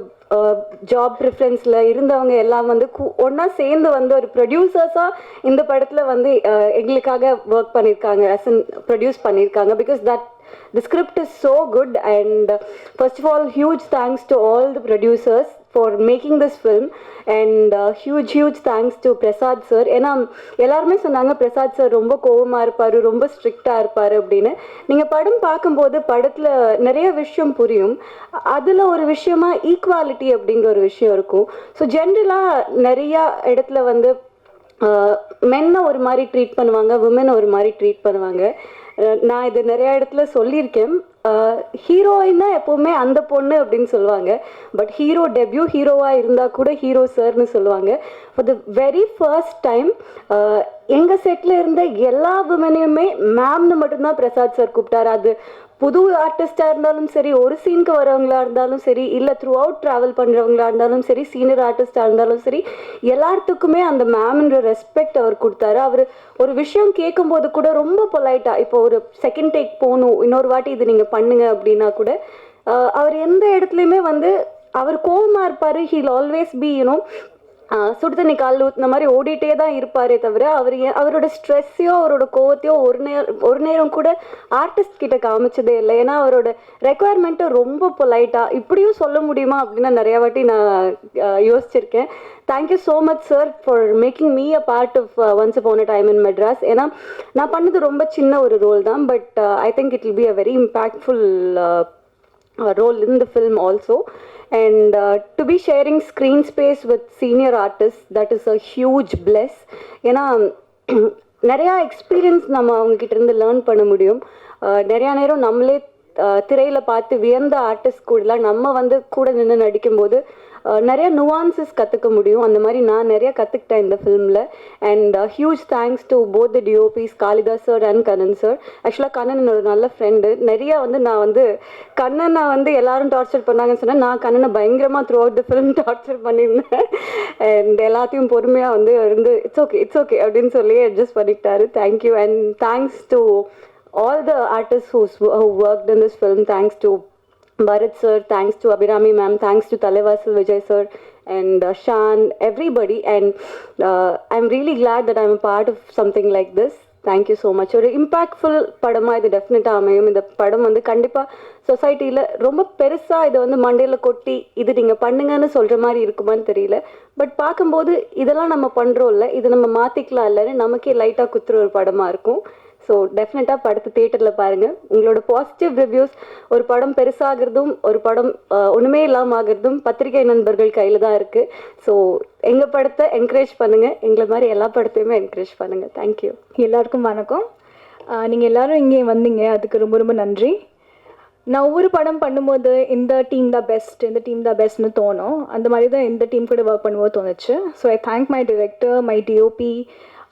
[SPEAKER 3] ஜாப் ப்ரிஃபரன்ஸில் இருந்தவங்க எல்லாம் வந்து ஒன்றா சேர்ந்து வந்து ஒரு ப்ரொடியூசர்ஸாக இந்த படத்தில் வந்து எங்களுக்காக ஒர்க் பண்ணியிருக்காங்க அஸ் in ப்ரொடியூஸ் பண்ணியிருக்காங்க because that the script is so good and first of all huge thanks to all the producers for making this film and huge huge thanks to Prasad sir ஏன்னா எல்லாருமே சொன்னாங்க Prasad sir ரொம்ப கோவமா இருப்பார் ரொம்ப ஸ்ட்ரிக்டாக இருப்பார் அப்படின்னு. நீங்க படம் பார்க்கும்போது படத்துல நிறைய விஷயம் புரியும். அதுல ஒரு விஷயமா ஈக்குவாலிட்டி அப்படிங்கிற ஒரு விஷயம் இருக்கும். ஸோ ஜென்ரலா நிறைய இடத்துல வந்து uh, மென்னை ஒரு மாதிரி ட்ரீட் பண்ணுவாங்க உமனை ஒரு மாதிரி ட்ரீட் பண்ணுவாங்க. நான் இது நிறைய இடத்துல சொல்லியிருக்கேன். ஹீரோயின்னா எப்போவுமே அந்த பொண்ணு அப்படின்னு சொல்லுவாங்க. பட் ஹீரோ டெபியூ ஹீரோவாக இருந்தால் கூட ஹீரோ சார்னு சொல்லுவாங்க. For the very first time எங்கள் செட்டில் இருந்த எல்லா விமனையுமே மேம்னு மட்டும்தான் பிரசாத் சார் கூப்பிட்டாரு. அது புது ஆர்டிஸ்டாக இருந்தாலும் சரி ஒரு சீனுக்கு வரவங்களா இருந்தாலும் சரி இல்லை த்ரூ அவுட் ட்ராவல் பண்ணுறவங்களா இருந்தாலும் சரி சீனியர் ஆர்டிஸ்டாக இருந்தாலும் சரி எல்லாத்துக்குமே அந்த மேம்ன்ற ரெஸ்பெக்ட் அவர் கொடுத்தாரு. அவர் ஒரு விஷயம் கேட்கும்போது கூட ரொம்ப பொலைட்டாக இப்போ ஒரு செகண்ட் டேக் போகணும் இன்னொரு வாட்டி இது நீங்கள் பண்ணுங்க அப்படின்னா கூட அவர் எந்த இடத்துலையுமே வந்து அவர் கோவமா இருப்பார் ஹீல் ஆல்வேஸ் பி யூனோ சுடு தண்ணி கால் ஊற்றின மாதிரி ஓடிட்டே தான் இருப்பாரே தவிர அவர் அவரோட ஸ்ட்ரெஸ்ஸையோ அவரோட கோவத்தையோ ஒரு நேரம் ஒரு நேரம் கூட ஆர்டிஸ்ட் கிட்ட காமிச்சதே இல்லை. ஏன்னா அவரோட ரெக்குவயர்மெண்ட்டும் ரொம்ப பொலைட்டாக இப்படியும் சொல்ல முடியுமா அப்படின்னு நிறைய வாட்டி நான் யோசிச்சிருக்கேன். Thank you so much sir for making me a part of once upon time in Madras ஏன்னா நான் பண்ணது ரொம்ப சின்ன ஒரு ரோல் தான் but I think it will be a very impactful role in the film also and uh, to be sharing screen space with senior artists that is a huge bless. ஏன்னா *clears throat* நிறையா experience நம்ம அவங்ககிட்ட இருந்து learn பண்ண முடியும். Uh, நிறையா நேரம் நம்மளே uh, திரையில் பார்த்து வியந்த ஆர்டிஸ்ட் கூடலாம் நம்ம வந்து கூட நின்று நடிக்கும்போது நிறைய நுவான்சஸ் கற்றுக்க முடியும். அந்த மாதிரி நான் நிறைய கற்றுக்கிட்டேன் இந்த ஃபிலிமில் and huge thanks to both the DOPs Kalidas sir and Kannan sir ஆக்சுவலாக கண்ணன் என்னோட நல்ல ஃப்ரெண்டு நிறைய வந்து நான் வந்து கண்ணனை வந்து எல்லாரும் டார்ச்சர் பண்ணாங்கன்னு சொன்னேன் நான் கண்ணனை பயங்கரமாக throughout the film torture பண்ணியிருந்தேன். அண்ட் எல்லாத்தையும் பொறுமையாக வந்து இருந்து இட்ஸ் ஓகே இட்ஸ் ஓகே அப்படின்னு சொல்லி adjust பண்ணிக்கிட்டாரு. Thank you and thanks to all the artists whose who worked in this film. Thanks to Bharat sir, thanks to Abhirami ma'am, thanks to Talevasil Vijay sir, and uh, Shan, everybody. And uh, I'm really glad that I'm a part of something like this. Thank you so much ஒரு impactful படமாக இது டெஃபினட்டாக அமையும். இந்த படம் வந்து கண்டிப்பாக சொசைட்டியில் ரொம்ப பெருசாக இதை வந்து மண்டையில் கொட்டி இது நீங்கள் பண்ணுங்கன்னு சொல்கிற மாதிரி இருக்குமான்னு தெரியல. பட் பார்க்கும்போது இதெல்லாம் நம்ம பண்ணுறோம்ல இது நம்ம மாற்றிக்கலாம் இல்லைன்னு நமக்கே லைட்டாக குத்துற ஒரு படமாக இருக்கும். ஸோ டெஃபினட்டாக படத்தை தேட்டரில் பாருங்கள் உங்களோட பாசிட்டிவ் ரிவ்யூஸ் ஒரு படம் பெருசாகிறதும் ஒரு படம் ஒன்றுமே இல்லாமல் ஆகிறதும் பத்திரிகை நண்பர்கள் கையில் தான் இருக்குது ஸோ எங்கள் படத்தை என்கரேஜ் பண்ணுங்கள் எங்களை மாதிரி எல்லா படத்தையுமே என்கரேஜ் பண்ணுங்கள் தேங்க்யூ
[SPEAKER 4] எல்லாருக்கும் வணக்கம். நீங்கள் எல்லாரும் இங்கே வந்தீங்க. அதுக்கு ரொம்ப ரொம்ப நன்றி. நான் ஒவ்வொரு படம் பண்ணும்போது இந்த டீம் தான் பெஸ்ட் இந்த டீம் தான் பெஸ்ட்னு தோணும். அந்த மாதிரி தான் இந்த டீம் கூட ஒர்க் பண்ணும்போது தோணுச்சு. So I thank my director my DOP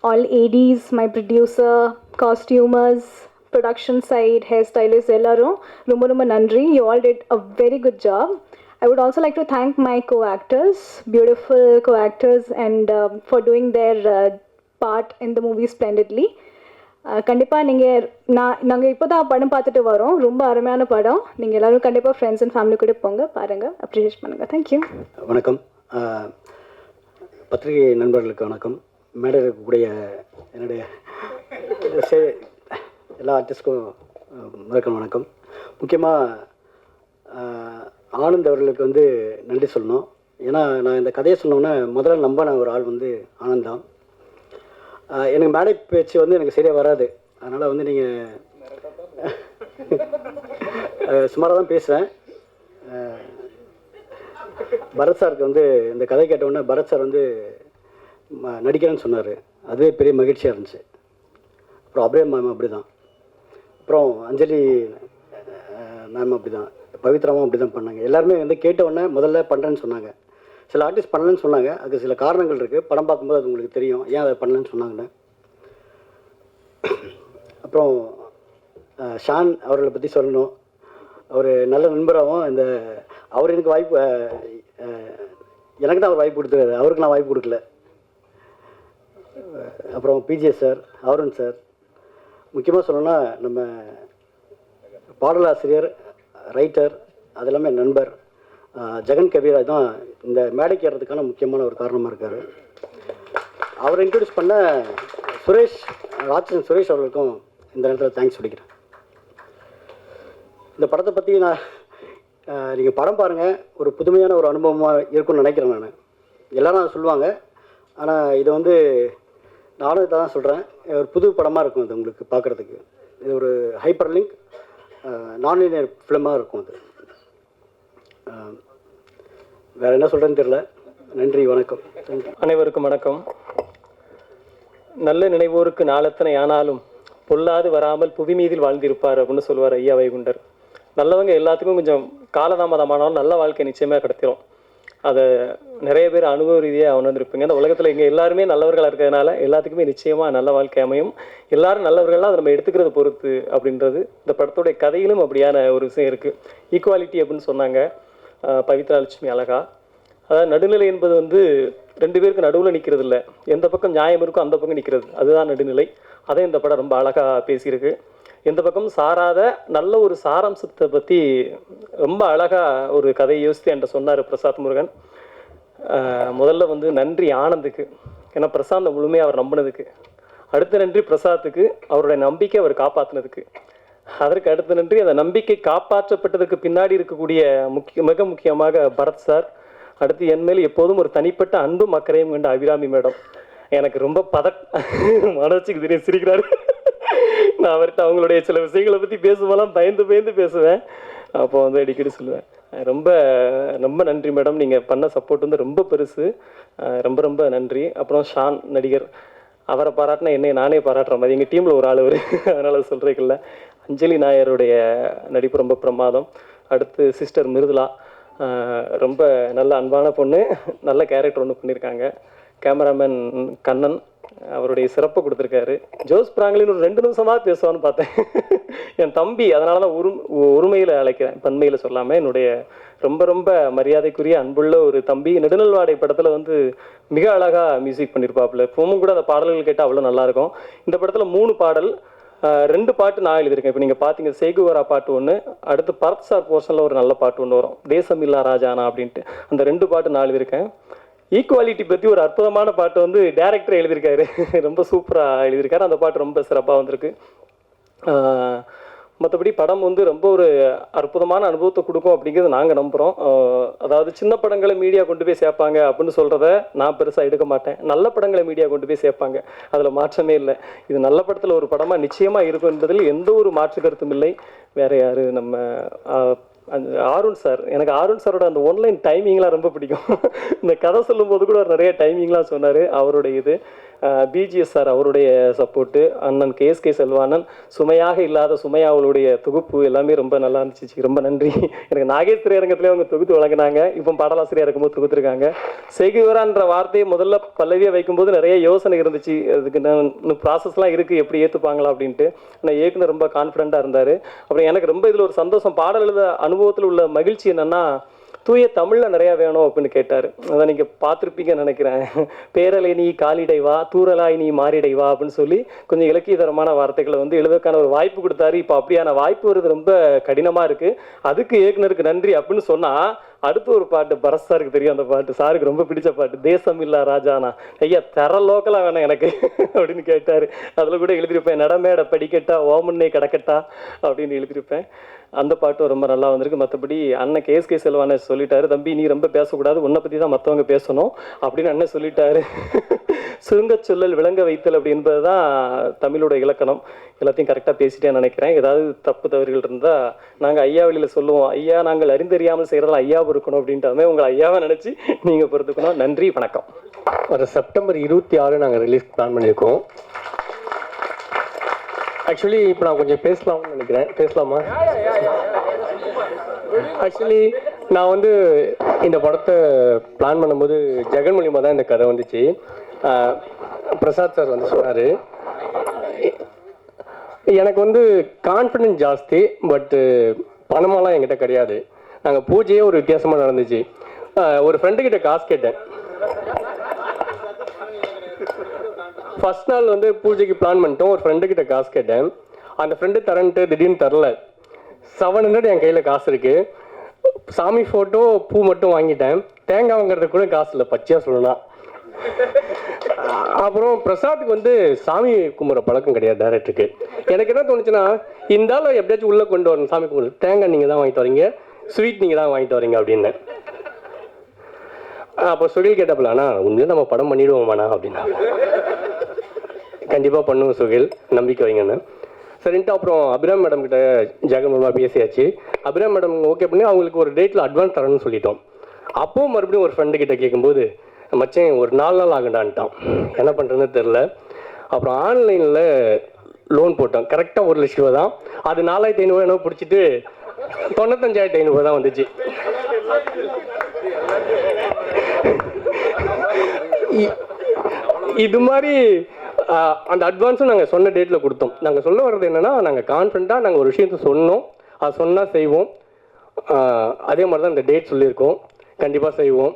[SPEAKER 4] all ADs my producer costumers production side hair stylist எல்லாரும் ரொம்ப ரொம்ப நன்றி. You all did a very good job I would also like to thank my co actors beautiful co actors and for doing their part in the movie the uh, கண்டிப்பாக நீங்கள் நான் நாங்கள் இப்போ தான் படம் பார்த்துட்டு வரோம். ரொம்ப அருமையான படம். நீங்கள் எல்லாரும் கண்டிப்பாக ஃப்ரெண்ட்ஸ் அண்ட் ஃபேமிலி கூட போங்க. பாருங்கள் அப்ரிஷியேட் பண்ணுங்கள் தேங்க்யூ
[SPEAKER 5] வணக்கம். பத்திரிகை நண்பர்களுக்கு வணக்கம். மேடை இருக்கக்கூடிய என்னுடைய சே- எல்லா ஆர்டிஸ்ட்க்கும் முதற்கண் வணக்கம். முக்கியமாக ஆனந்த் அவர்களுக்கு வந்து நன்றி சொல்லணும். ஏன்னா நான் இந்த கதையை சொன்னோன்னே முதல்ல நம்பின ஒரு ஆள் வந்து ஆனந்த் தான். எனக்கு மேடை பேச்சு வந்து எனக்கு சரியாக வராது. அதனால் வந்து நீங்கள் சுமாராக தான் பேசுகிறேன் பரத் சாருக்கு வந்து இந்த கதை கேட்டவுடனே பரத் சார் வந்து நடிக்கிறேன்னு சொன்னார். அதுவே பெரிய மகிழ்ச்சியாக இருந்துச்சு. அப்புறம் அப்ரேம் மேம் அப்படி தான் அப்புறம் அஞ்சலி மேம் அப்படி தான் பவித்ராவும் அப்படி தான் பண்ணாங்க. எல்லாருமே வந்து கேட்ட உடனே முதல்ல பண்ணுறேன்னு சொன்னாங்க. சில ஆர்டிஸ்ட் பண்ணலன்னு சொன்னாங்க. அதுக்கு சில காரணங்கள் இருக்குது படம் பார்க்கும்போது அது உங்களுக்கு தெரியும். ஏன் அதை பண்ணலன்னு சொன்னாங்கன்னு. அப்புறம் ஷான் அவர்களை பற்றி சொல்லணும். அவர் நல்ல நண்பராகவும் இந்த அவர் எனக்கு வாய்ப்பு எனக்கு தான் அவர் வாய்ப்பு கொடுத்துருக்காரு. அவருக்கு நான் வாய்ப்பு கொடுக்கல. அப்புறம் பிஜே சார் அருண் சார் முக்கியமாக சொல்லணும்னா நம்ம பாடலாசிரியர் ரைட்டர் அது எல்லாமே நண்பர் ஜெகன் கபீராஜ் தான் இந்த மேடைக்கு ஏறதுக்கான முக்கியமான ஒரு காரணமாக இருக்கார். அவர் இன்ட்ரடியூஸ் பண்ண சுரேஷ் ராட்சன் சுரேஷ் அவர்களுக்கும் இந்த நேரத்தில் தேங்க்ஸ் சொல்லிக்கிறேன். இந்த படத்தை பற்றி நான் நீங்கள் படம் பாருங்கள் ஒரு புதுமையான ஒரு அனுபவமாக இருக்கும்னு நினைக்கிறேன் நான். எல்லோரும் அதை சொல்லுவாங்க. ஆனால் இது வந்து நானும் இதை தான் சொல்கிறேன் ஒரு புது படமாக இருக்கும் இது உங்களுக்கு பார்க்குறதுக்கு இது ஒரு ஹைப்பர் லிங்க் நான்லினியர் ஃபிலிமாக இருக்கும் அது. வேறு வேற என்ன சொல்கிறேன்னு தெரியல. நன்றி வணக்கம்.
[SPEAKER 6] அனைவருக்கும் வணக்கம். நல்ல நினைவோருக்கு நாளத்தனை ஆனாலும் பொல்லாது வராமல் புவி மீதில் வாழ்ந்திருப்பார் அப்படின்னு சொல்லுவார் ஐயா வைகுண்டர். நல்லவங்க எல்லாத்துக்கும் கொஞ்சம் காலதாமதமானாலும் நல்ல வாழ்க்கை நிச்சயமாக கிடைத்திரும். அதை நிறைய பேர் அனுபவ ரீதியாக உணர்ந்திருப்பீங்க. அந்த உலகத்தில் இங்கே எல்லாருமே நல்லவர்களாக இருக்கிறதுனால எல்லாத்துக்குமே நிச்சயமாக நல்ல வாழ்க்கை அமையும். எல்லாரும் நல்லவர்கள்லாம் அதை நம்ம எடுத்துக்கிறத பொறுத்து அப்படின்றது இந்த படத்தோடைய கதையிலும் அப்படியான ஒரு விஷயம் இருக்குது ஈக்குவாலிட்டி அப்படின்னு சொன்னாங்க பவித்ரா லட்சுமி அழகா. அதாவது நடுநிலை என்பது வந்து ரெண்டு பேருக்கு நடுவில் நிற்கிறது இல்லை. எந்த பக்கம் நியாயம் இருக்கோ அந்த பக்கம் நிற்கிறது அதுதான் நடுநிலை. அதை இந்த படம் ரொம்ப அழகாக பேசியிருக்கு. எந்த பக்கம் சாராத நல்ல ஒரு சாராம்சத்தை பற்றி ரொம்ப அழகாக ஒரு கதையை யோசித்து என்கிட்ட சொன்னார் பிரசாத் முருகன். முதல்ல வந்து நன்றி ஆனந்துக்கு. ஏன்னா பிரசாந்தை முழுமையாக அவர் நம்பினதுக்கு. அடுத்த நன்றி பிரசாத்துக்கு அவருடைய நம்பிக்கை அவர் காப்பாற்றினதுக்கு அதற்கு அடுத்த நன்றி அந்த நம்பிக்கை காப்பாற்றப்பட்டதுக்கு பின்னாடி இருக்கக்கூடிய முக்கிய மிக முக்கியமாக பரத் சார். அடுத்து என் மேல் எப்போதும் ஒரு தனிப்பட்ட அன்பும் அக்கறையும் கண்ட அபிராமி மேடம். எனக்கு ரொம்ப பத மனோஜுக்கு தெரியும் சிரிக்கிறாரு. நான் அவர்கிட்ட அவங்களுடைய சில விஷயங்களை பற்றி பேசும்போதெல்லாம் பயந்து பயந்து பேசுவேன். அப்போ வந்து அடிக்கடி சொல்லுவேன். ரொம்ப ரொம்ப நன்றி மேடம். நீங்கள் பண்ண சப்போர்ட் வந்து ரொம்ப பெருசு. ரொம்ப ரொம்ப நன்றி. அப்புறம் ஷான் நடிகர் அவரை பாராட்டினா என்னை நானே பாராட்டுற மாதிரி. எங்கள் டீமில் ஒரு ஆள் அவர். *laughs* அதனால் சொல்கிறேக்கில்ல அஞ்சலி நாயருடைய நடிப்பு ரொம்ப பிரமாதம். அடுத்து சிஸ்டர் மிருதுலா ரொம்ப நல்ல அன்பான பொண்ணு. நல்ல கேரக்டர் ஒன்று பண்ணியிருக்காங்க கேமராமேன் கண்ணன் அவருடைய சிறப்பை கொடுத்துருக்காரு. ஜோஸ் பிராங்லின் ஒரு ரெண்டு நிமிஷமாக பேசுவான்னு பார்த்தேன். என் தம்பி அதனால தான் உரு உரிமையில் அழைக்கிறேன். பன்மையில் சொல்லாமல் என்னுடைய ரொம்ப ரொம்ப மரியாதைக்குரிய அன்புள்ள ஒரு தம்பி. நெடுநல்வாடை படத்தில் வந்து மிக அழகாக மியூசிக் பண்ணியிருப்பாப்புல இப்போவும் கூட அந்த பாடல்கள் கேட்டால் அவ்வளோ நல்லாயிருக்கும் இந்த படத்தில் மூணு பாடல் ரெண்டு பாட்டு நான் எழுதியிருக்கேன். இப்போ நீங்கள் பார்த்தீங்க சேகுவரா பாட்டு ஒன்று அடுத்து பரத் சார் போர்ஷனில் ஒரு நல்ல பாட்டு ஒன்று வரும். தேசம் இல்லா ராஜானா அப்படின்ட்டு. அந்த ரெண்டு பாட்டு நான் எழுதியிருக்கேன். ஈக்குவாலிட்டி பற்றி ஒரு அற்புதமான பாட்டு வந்து டேரக்டர் எழுதியிருக்காரு. ரொம்ப சூப்பராக எழுதியிருக்காரு. அந்த பாட்டு ரொம்ப சிறப்பாக வந்திருக்கு. மற்றபடி படம் வந்து ரொம்ப ஒரு அற்புதமான அனுபவத்தை கொடுக்கும் அப்படிங்கிறது நாங்கள் நம்புகிறோம் அதாவது சின்ன படங்களை மீடியா கொண்டு போய் சேர்ப்பாங்க அப்படின்னு சொல்கிறத நான் பெருசாக எடுக்க மாட்டேன். நல்ல படங்களை மீடியா கொண்டு போய் சேர்ப்பாங்க. அதில் மாற்றமே இல்லை. இது நல்ல படத்தில் ஒரு படமாக நிச்சயமாக இருக்கும் என்பதில் எந்த ஒரு மாற்று கருத்தும் இல்லை. வேறு யார் நம்ம அந்த ஆருண் சார் எனக்கு ஆருண் சாரோட அந்த ஒன்லைன் டைமிங்லாம் ரொம்ப பிடிக்கும். இந்த கதை சொல்லும்போது கூட அவர் நிறைய டைமிங்லாம் சொன்னார். அவருடைய இது. பிஜிஎஸ் சார் அவருடைய சப்போர்ட்டு அண்ணன் கேஎஸ்கே செல்வானன் சுமையாக இல்லாத சுமையா அவளுடைய தொகுப்பு எல்லாமே ரொம்ப நல்லா இருந்துச்சு. ரொம்ப நன்றி. எனக்கு நாகேஸ்வரி திரையரங்கத்திலே அவங்க தொகுத்து வழங்கினாங்க. இப்போ பாடலாசிரியர் இருக்கும்போது தொகுத்துருக்காங்க. செய்குவரான்ற வார்த்தையை முதல்ல பல்லவியை வைக்கும்போது நிறைய யோசனை இருந்துச்சு. அதுக்கு நான் இன்னும் ப்ராசஸ்லாம் இருக்குது எப்படி ஏற்றுப்பாங்களா அப்படின்ட்டு. ஆனால் இயக்குனர் ரொம்ப கான்ஃபிடண்ட்டாக இருந்தார். அப்புறம் எனக்கு ரொம்ப இதில் ஒரு சந்தோஷம். பாடல் எழுத அனுபவத்தில் உள்ள மகிழ்ச்சி என்னென்னா தூய தமிழில் நிறையா வேணும் அப்படின்னு கேட்டார். அதான் நீங்கள் பார்த்துருப்பீங்கன்னு நினைக்கிறேன். பேரலை நீ காலிடை வா தூரலாய் நீ மாறிடைவா அப்படின்னு சொல்லி கொஞ்சம் இலக்கியதரமான வார்த்தைகளை வந்து எழுதுறதுக்கான ஒரு வாய்ப்பு கொடுத்தாரு. இப்போ அப்படியான வாய்ப்பு வருது ரொம்ப கடினமாக இருக்குது அதுக்கு இயக்குனருக்கு நன்றி அப்படின்னு சொன்னால் அடுத்து ஒரு பாட்டு பரத் சாருக்கு தெரியும் அந்த பாட்டு. சாருக்கு ரொம்ப பிடிச்ச பாட்டு. தேசம் இல்லா ராஜானா. ஐயா தர லோக்கலாக வேணாம் எனக்கு அப்படின்னு கேட்டார். அதில் கூட எழுதியிருப்பேன் நடமேட படிக்கட்டா ஓமன்னே கிடக்கட்டா அப்படின்னு எழுதியிருப்பேன். அந்த பாட்டும் ரொம்ப நல்லா வந்திருக்கு. மற்றபடி அண்ணன் கேஎஸ்கே செல்வானே சொல்லிட்டாரு தம்பி நீ ரொம்ப பேசக்கூடாது. உன்னை பற்றி தான் மற்றவங்க பேசணும் அப்படின்னு அண்ணன் சொல்லிட்டாரு. சுருங்கச் சொல்லல் விளங்க வைத்தல் அப்படின்றது தான் தமிழோட இலக்கணம். எல்லாத்தையும் கரெக்டாக பேசிட்டேன்னு நினைக்கிறேன். ஏதாவது தப்பு தவறுகள் இருந்தால் நாங்கள் ஐயா வழியில் சொல்லுவோம். ஐயா நாங்கள் அறிந்தறியாமல் செய்கிறதால ஐயா இருக்கணும் அப்படின்ட்டு உங்களை ஐயாவை நினச்சி நீங்கள் பொறுத்துக்கணும். நன்றி வணக்கம்.
[SPEAKER 7] வர செப்டம்பர் இருபத்தி ஆறு நாங்கள் ரிலீஸ் பிளான் பண்ணியிருக்கோம் ஆக்சுவலி இப்போ நான் கொஞ்சம் பேசலாம்னு நினைக்கிறேன். பேசலாமா? ஆக்சுவலி நான் வந்து இந்த படத்தை பிளான் பண்ணும்போது ஜெகன் மூலியமாக தான் இந்த கதை வந்துச்சு. பிரசாத் சார் வந்து சொன்னார். எனக்கு வந்து கான்ஃபிடென்ஸ் ஜாஸ்தி பட்டு பணமெல்லாம் என்கிட்ட கிடையாது. நாங்கள் பூஜையே ஒரு வித்தியாசமாக நடந்துச்சு. ஒரு ஃப்ரெண்டுக்கிட்ட காசு கேட்டேன். ஃபர்ஸ்ட் நாள் வந்து பூஜைக்கு பிளான் பண்ணிட்டோம். ஒரு ஃப்ரெண்டுக்கிட்ட காசு கேட்டேன். அந்த ஃப்ரெண்டு தரன்ட்டு திடீர்னு தரல. செவன் ஹண்ட்ரட் என் கையில் காசு இருக்குது சாமி ஃபோட்டோ பூ மட்டும் வாங்கிட்டேன். தேங்காய் வாங்குறதுக்கு கூட காசு இல்லை பச்சையாக சொல்லணும்னா. அப்புறம் பிரசாத்துக்கு வந்து சாமி கும்பிட்ற பழக்கம் கிடையாது டேரக்டருக்கு எனக்கு என்ன தோணுச்சுன்னா இந்த ஆள் எப்படியாச்சும் உள்ளே கொண்டு வரணும். சாமி கும்பிடு. தேங்காய் நீங்கள் தான் வாங்கிட்டு வரீங்க. ஸ்வீட் நீங்கள் தான் வாங்கிட்டு வரீங்க அப்படின்னு. அப்போ சுகில் கேட்டப்பல அண்ணா உண்மையிலே நம்ம படம் பண்ணிடுவோமாண்ணா? அப்படின்னா. கண்டிப்பாக பண்ணுவோம் சுகில் நம்பிக்கை வைங்கன்னு சரின்ட்டு அப்புறம் அபிராம் மேடம் கிட்ட ஜெகன்மூலமாக பேசியாச்சு. அபிராம் மேடம் ஓகே பண்ணி அவங்களுக்கு ஒரு டேட்டில் அட்வான்ஸ் தரணும்னு சொல்லிட்டோம். அப்போவும் மறுபடியும் ஒரு ஃப்ரெண்டு கிட்ட கேட்கும்போது மச்சான் ஒரு நாலு நாள் ஆகண்டான்ட்டான். என்ன பண்ணுறதுன்னு தெரில அப்புறம் ஆன்லைனில் லோன் போட்டோம். கரெக்டாக ஒரு லட்ச ரூபா தான். அது நாலாயிரத்தி ஐநூறுவா என்ன பிடிச்சிட்டு தொண்ணூத்தஞ்சாயிரத்தி ஐநூறுவா தான் வந்துச்சு. இ- இது மாதிரி அந்த அட்வான்ஸும் நாங்கள் சொன்ன டேட்டில் கொடுத்தோம். நாங்கள் சொல்ல வர்றது என்னென்னா நாங்கள் கான்ஃபிடண்ட்டாக நாங்கள் ஒரு விஷயத்த சொன்னோம். அது சொன்னால் செய்வோம். அதே மாதிரி தான் இந்த டேட் சொல்லியிருக்கோம். கண்டிப்பாக செய்வோம்.